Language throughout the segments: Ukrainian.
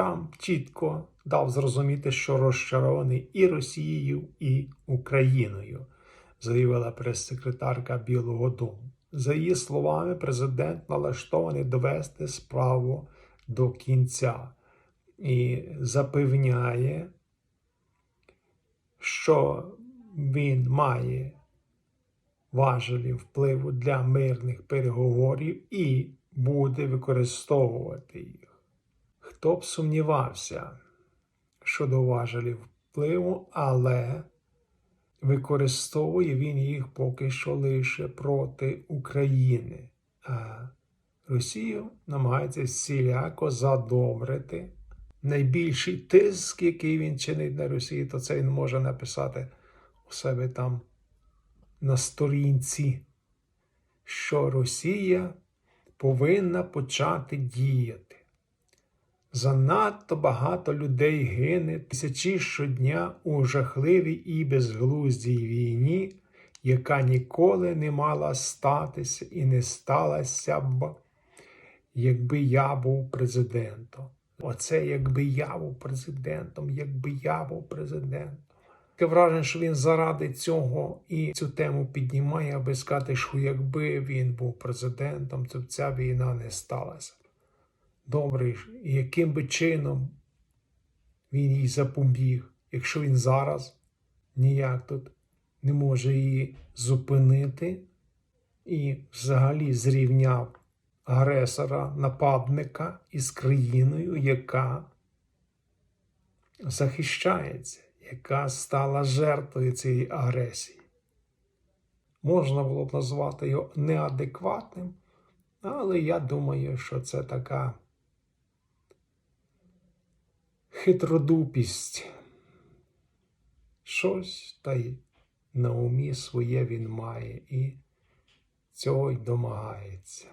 Трамп чітко дав зрозуміти, що розчарований і Росією, і Україною, заявила прес-секретарка Білого Дому. За її словами, президент налаштований довести справу до кінця і запевняє, що він має важелі впливу для мирних переговорів і буде використовувати їх. Хто б сумнівався щодо важелів впливу, але використовує він їх поки що лише проти України. А Росію намагається всіляко задобрити. Найбільший тиск, який він чинить на Росію, то це він може написати у себе там на сторінці, що Росія повинна почати діяти. Занадто багато людей гине тисячі щодня у жахливій і безглуздій війні, яка ніколи не мала статися і не сталася б, якби я був президентом. Оце якби я був президентом, якби я був президентом. Таке враження, що він заради цього і цю тему піднімає, аби сказати, що якби він був президентом, то б ця війна не сталася. Добре, яким би чином він їй запобіг, якщо він зараз ніяк тут не може її зупинити і взагалі зрівняв агресора, нападника із країною, яка захищається, яка стала жертвою цієї агресії. Можна було б назвати його неадекватним, але я думаю, що це така хитродупість. Щось та й на умі своє він має і цього й домагається.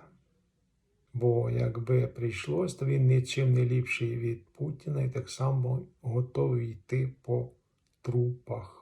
Бо якби прийшлось, то він нічим не ліпший від Путіна і так само готовий йти по трупах.